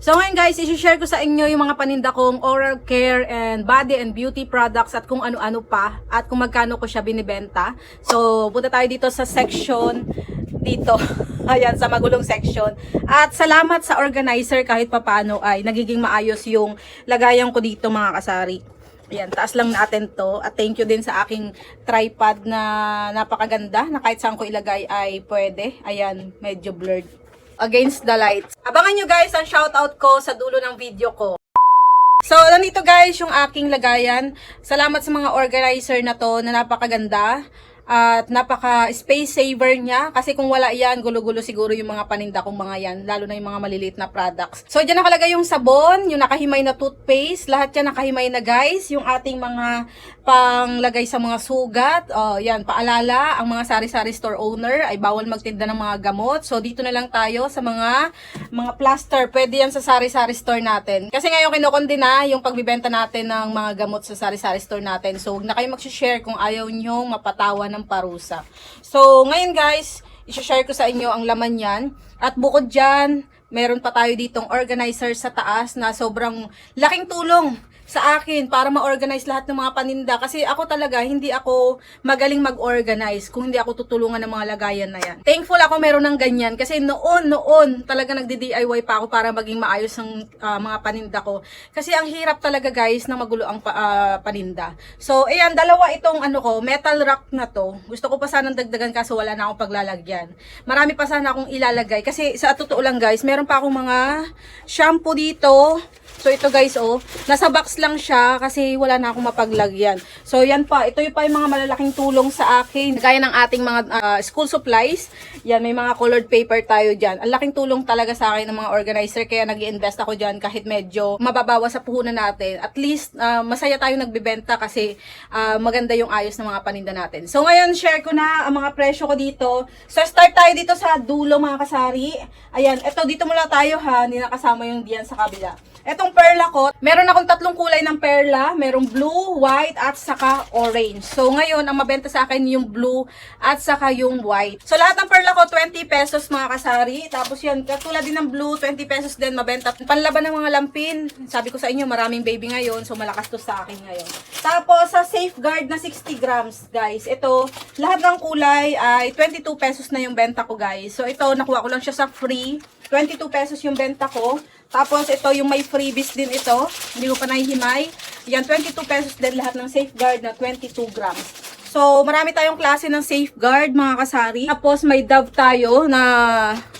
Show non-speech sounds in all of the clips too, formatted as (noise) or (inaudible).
So ngayon guys, isi-share ko sa inyo yung mga paninda kong oral care and body and beauty products at kung ano-ano pa at kung magkano ko siya binibenta. So punta tayo dito sa section dito. (laughs) Ayan, sa magulong section. At salamat sa organizer kahit papano ay nagiging maayos yung lagayan ko dito mga kasari. Ayan, taas lang natin to. At thank you din sa aking tripod na napakaganda na kahit saan ko ilagay ay pwede. Ayan, medyo blurred against the lights. Abangan nyo guys ang shoutout ko sa dulo ng video ko. So, nandito guys yung aking lagayan. Salamat sa mga organizer na to na napakaganda. At napaka space saver niya kasi kung wala yan, gulo-gulo siguro yung mga paninda kong mga yan, lalo na yung mga maliliit na products. So, dyan nakalagay yung sabon, yung nakahimay na toothpaste, lahat yan nakahimay na guys, yung ating mga panglagay sa mga sugat, oh, yan, paalala, ang mga sari-sari store owner ay bawal magtinda ng mga gamot. So, dito na lang tayo sa mga mga plaster. Pwede yan sa sari-sari store natin. Kasi ngayon kinokondena yung pagbibenta natin ng mga gamot sa sari-sari store natin. So, huwag na kayo mag-share kung ayaw nyo mapatawa ng parusa. So, ngayon guys, i-share ko sa inyo ang laman yan. At bukod dyan, meron pa tayo ditong organizer sa taas na sobrang laking tulong sa akin para ma-organize lahat ng mga paninda kasi ako talaga hindi ako magaling mag-organize kung hindi ako tutulungan ng mga lagayan na yan. Thankful ako meron ng ganyan kasi noon noon talaga nagdi-DIY pa ako para maging maayos ang ah, mga paninda ko. Kasi ang hirap talaga guys na magulo ang pa- ah, paninda. So ayan, dalawa itong ano ko, metal rack na to. Gusto ko pa sanang dagdagan kaso wala na akong paglalagyan. Marami pa sana akong ilalagay kasi sa totoo lang guys, meron pa akong mga shampoo dito. So ito guys oh, nasa box lang siya kasi wala na akong mapaglagyan. So yan pa, ito yung pa yung mga malalaking tulong sa akin. Gaya ng ating mga ah, school supplies. Yan, may mga colored paper tayo dyan. Ang laking tulong talaga sa akin ng mga organizer kaya nag invest ako dyan kahit medyo mababawa sa puhunan natin. At least ah, masaya tayo nagbebenta kasi ah, maganda yung ayos ng mga paninda natin. So ngayon, share ko na ang mga presyo ko dito. So start tayo dito sa dulo mga kasari. Ayan, ito dito muna tayo ha, hindi nakasama yung diyan sa kabila. Etong perla ko, meron akong tatlong kulay ng perla. Merong blue, white, at saka orange. So, ngayon, ang mabenta sa akin yung blue at saka yung white. So, lahat ng perla ko, 20 pesos mga kasari. Tapos yan, katulad din ng blue, 20 pesos din mabenta. Panlaban ng mga lampin. Sabi ko sa inyo, maraming baby ngayon. So, malakas to sa akin ngayon. Tapos, sa safeguard na 60 grams, guys. Ito, lahat ng kulay ay 22 pesos na yung benta ko, guys. So, ito, nakuha ko lang siya sa free. 22 pesos yung benta ko. Tapos, ito yung may freebies din ito. Hindi ko pa nahihimay. Yan, 22 pesos din lahat ng safeguard na 22 grams. So, marami tayong klase ng safeguard, mga kasari. Tapos, may Dove tayo na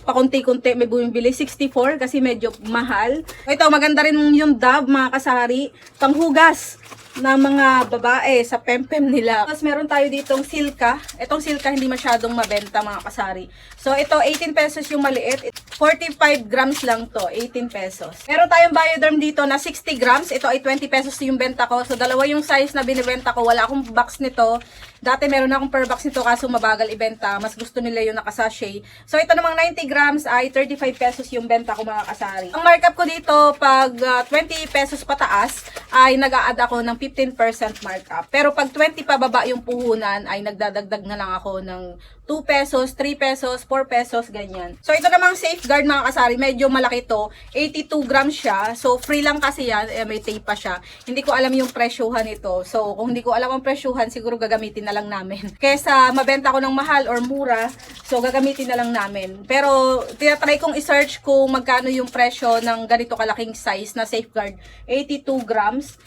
pakunti-kunti may bumibili. 64 kasi medyo mahal. Ito, maganda rin yung Dove, mga kasari. Panghugas ng mga babae sa pempem nila. Tapos meron tayo ditong silka. Itong silka hindi masyadong mabenta mga kasari. So ito 18 pesos yung maliit. 45 grams lang to, 18 pesos. Meron tayong Bioderm dito na 60 grams. Ito ay 20 pesos yung benta ko. So dalawa yung size na binibenta ko. Wala akong box nito. Dati meron akong per box nito kaso mabagal ibenta. Mas gusto nila yung nakasashay. So ito namang 90 grams ay 35 pesos yung benta ko mga kasari. Ang markup ko dito pag ah, 20 pesos pataas ay nag-a-add ako ng 15% markup. Pero pag 20 pababa yung puhunan ay nagdadagdag na lang ako ng 2 pesos, 3 pesos, 4 pesos, ganyan. So ito namang safeguard mga kasari, medyo malaki to. 82 grams siya. So free lang kasi yan, eh, may tape pa siya. Hindi ko alam yung presyuhan nito. So kung hindi ko alam ang presyuhan, siguro gagamitin na lang namin. (laughs) Kesa mabenta ko ng mahal or mura, so gagamitin na lang namin. Pero tinatry kong i-search kung magkano yung presyo ng ganito kalaking size na safeguard. 82 grams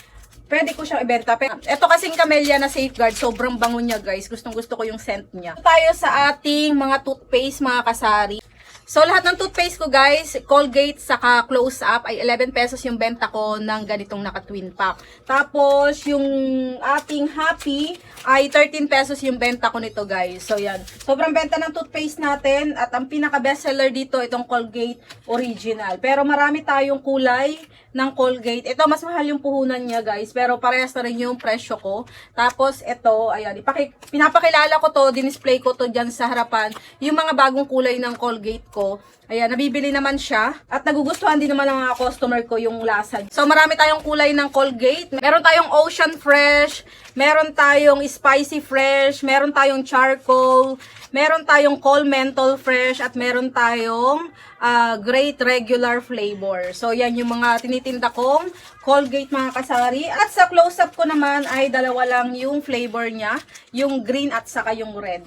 pwede ko siyang ibenta. Pero ito kasing camellia na safeguard, sobrang bango niya guys. Gustong gusto ko yung scent niya. Tayo sa ating mga toothpaste mga kasari. So, lahat ng toothpaste ko, guys, Colgate, saka Close Up, ay 11 pesos yung benta ko ng ganitong naka-twin pack. Tapos, yung ating Happy, ay 13 pesos yung benta ko nito, guys. So, yan. Sobrang benta ng toothpaste natin. At ang pinaka-bestseller dito, itong Colgate Original. Pero marami tayong kulay ng Colgate. Ito, mas mahal yung puhunan niya, guys. Pero parehas na rin yung presyo ko. Tapos, ito, ayan, ipaki, pinapakilala ko to, dinisplay ko to dyan sa harapan. Yung mga bagong kulay ng Colgate ko. Ayan, nabibili naman siya. At nagugustuhan din naman ng mga customer ko yung lasa. So, marami tayong kulay ng Colgate. Meron tayong Ocean Fresh. Meron tayong Spicy Fresh. Meron tayong Charcoal. Meron tayong Coal Menthol Fresh. At meron tayong ah, great regular flavor. So, yan yung mga tinitinda kong Colgate mga kasari. At sa close-up ko naman ay dalawa lang yung flavor niya, yung green at saka yung red.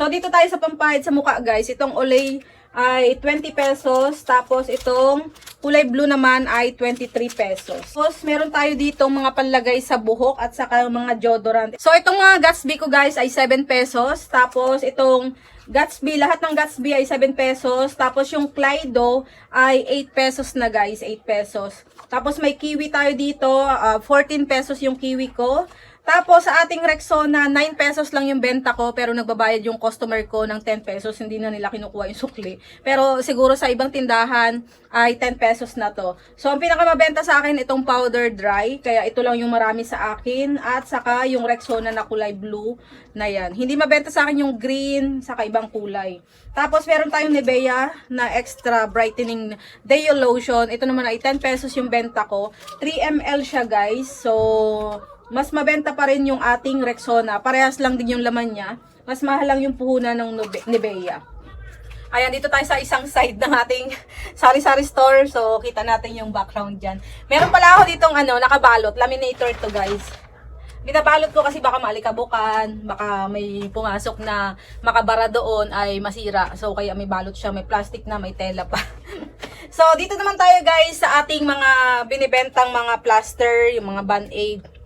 So, dito tayo sa pampahid sa mukha, guys. Itong Olay ay 20 pesos. Tapos, itong kulay blue naman ay 23 pesos. Tapos, meron tayo dito mga panlagay sa buhok at saka mga deodorant. So, itong mga Gatsby ko, guys, ay 7 pesos. Tapos, itong Gatsby, lahat ng Gatsby ay 7 pesos. Tapos, yung Clydo ay 8 pesos na, guys. 8 pesos. Tapos, may kiwi tayo dito. ah, 14 pesos yung kiwi ko. Tapos sa ating Rexona, 9 pesos lang yung benta ko pero nagbabayad yung customer ko ng 10 pesos, hindi na nila kinukuha yung sukli. Pero siguro sa ibang tindahan ay 10 pesos na to. So ang pinakamabenta sa akin itong powder dry, kaya ito lang yung marami sa akin at saka yung Rexona na kulay blue na yan. Hindi mabenta sa akin yung green saka ibang kulay. Tapos meron tayong Nivea na extra brightening Deo lotion. Ito naman ay 10 pesos yung benta ko. 3 ml siya guys. So mas mabenta pa rin yung ating Rexona. Parehas lang din yung laman niya. Mas mahal lang yung puhunan ng Nivea. Ayan, dito tayo sa isang side ng ating (laughs) sari-sari store. So, kita natin yung background dyan. Meron pala ako ditong ano, nakabalot. Laminator to guys. Binabalot ko kasi baka malikabukan, baka may pumasok na makabara doon ay masira. So, kaya may balot siya, may plastic na, may tela pa. (laughs) so, dito naman tayo guys sa ating mga binibentang mga plaster, yung mga band-aid.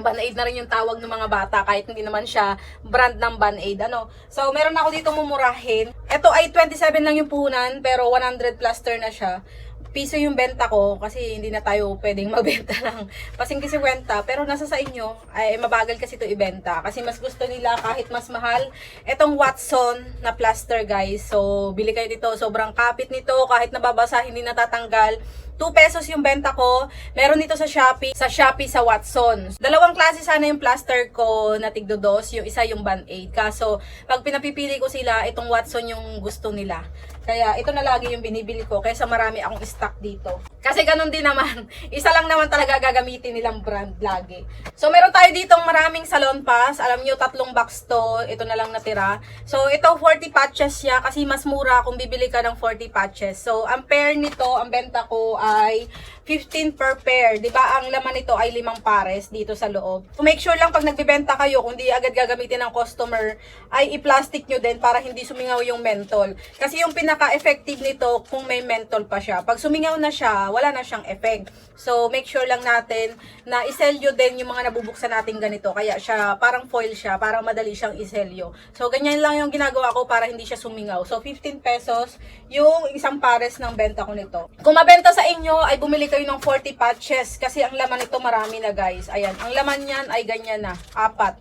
Band-Aid na rin yung tawag ng mga bata kahit hindi naman siya brand ng Band-Aid. Ano? So, meron ako dito mumurahin. Ito ay 27 lang yung puhunan pero 100 plaster na siya. Piso yung benta ko kasi hindi na tayo pwedeng (laughs) magbenta ng pasing kasi kwenta. Pero nasa sa inyo, ay mabagal kasi ito ibenta. Kasi mas gusto nila kahit mas mahal. Itong Watson na plaster guys. So, bili kayo dito. Sobrang kapit nito. Kahit nababasa, hindi natatanggal. 2 pesos yung benta ko. Meron dito sa Shopee, sa Shopee sa Watson. Dalawang klase sana yung plaster ko na tigdo-dos, yung isa yung Band-Aid. Kaso, pag pinapipili ko sila, itong Watson yung gusto nila. Kaya ito na lagi yung binibili ko kaysa marami akong stock dito. Kasi ganun din naman. (laughs) Isa lang naman talaga gagamitin nilang brand lagi. So meron tayo ditong maraming salon pass. Alam nyo, tatlong box to. Ito na lang natira. So ito 40 patches siya kasi mas mura kung bibili ka ng 40 patches. So ang pair nito, ang benta ko ay 15 per pair. 'Di ba Ang laman nito ay limang pares dito sa loob. So make sure lang pag nagbebenta kayo, kung di agad gagamitin ng customer, ay i-plastic nyo din para hindi sumingaw yung mentol. Kasi yung pinaka-effective nito kung may mentol pa siya. Pag sumingaw na siya, wala na siyang effect. So make sure lang natin na iselyo din yung mga nabubuksan natin ganito. Kaya siya, parang foil siya, parang madali siyang iselyo. So ganyan lang yung ginagawa ko para hindi siya sumingaw. So 15 pesos yung isang pares ng benta ko nito. Kung mabenta sa inyo, ay bumili kayo ng 40 patches kasi ang laman nito marami na guys. Ayan, ang laman niyan ay ganyan na, apat.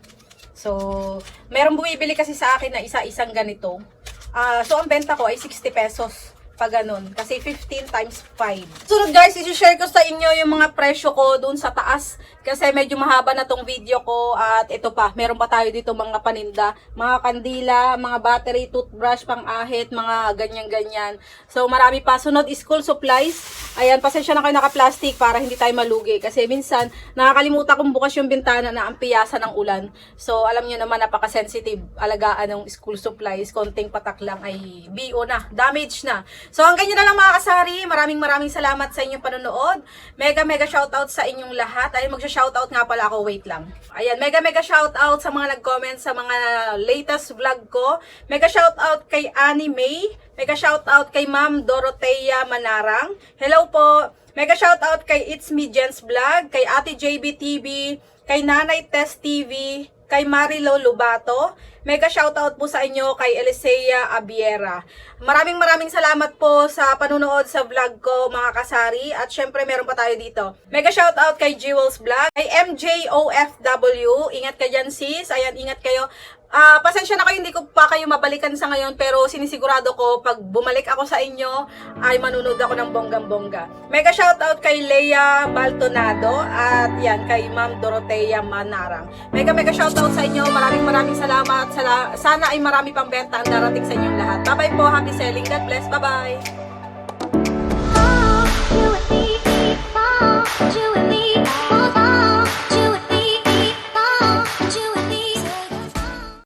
So, merong bumibili kasi sa akin na isa-isang ganito. Ah, so, ang benta ko ay 60 pesos pag ganun. Kasi 15 times 5. Sunod guys, isi-share ko sa inyo yung mga presyo ko doon sa taas. Kasi medyo mahaba na tong video ko. At ito pa, meron pa tayo dito mga paninda. Mga kandila, mga battery, toothbrush, pang-ahit, mga ganyan-ganyan. So marami pa. Sunod, school supplies. Ayan, pasensya na kayo naka-plastic para hindi tayo malugi. Kasi minsan, nakakalimutan kong bukas yung bintana na ang piyasa ng ulan. So alam nyo naman, napaka-sensitive alagaan ng school supplies. Konting patak lang ay BO na. Damage na. So hanggang nyo na lang mga kasari. Maraming maraming salamat sa inyong panonood. Mega mega shoutout sa inyong lahat. Ay magsha-shoutout nga pala ako. Wait lang. Ayan, mega mega shoutout sa mga nag-comment sa mga latest vlog ko. Mega shoutout kay Annie May. Mega shoutout kay Ma'am Dorothea Manarang. Hello po. Mega shoutout kay It's Me Jens Vlog, kay Ate JB TV, kay Nanay Test TV, kay Marilo Lubato. Mega shoutout po sa inyo kay Elisea Abiera. Maraming maraming salamat po sa panunood sa vlog ko mga kasari. At syempre meron pa tayo dito. Mega shoutout kay Jewels Vlog, kay MJOFW. Ingat ka dyan sis. Ayan, ingat kayo. Ah, pasensya na kayo, hindi ko pa kayo mabalikan sa ngayon, pero sinisigurado ko, pag bumalik ako sa inyo, ay manunod ako ng bonggang-bongga. Mega shoutout kay Leia Baltonado, at yan, kay Ma'am Dorothea Manarang. Mega mega shoutout sa inyo, maraming maraming salamat. Sala- sana ay marami pang benta ang darating sa inyong lahat. Bye-bye po, happy selling, God bless, bye-bye!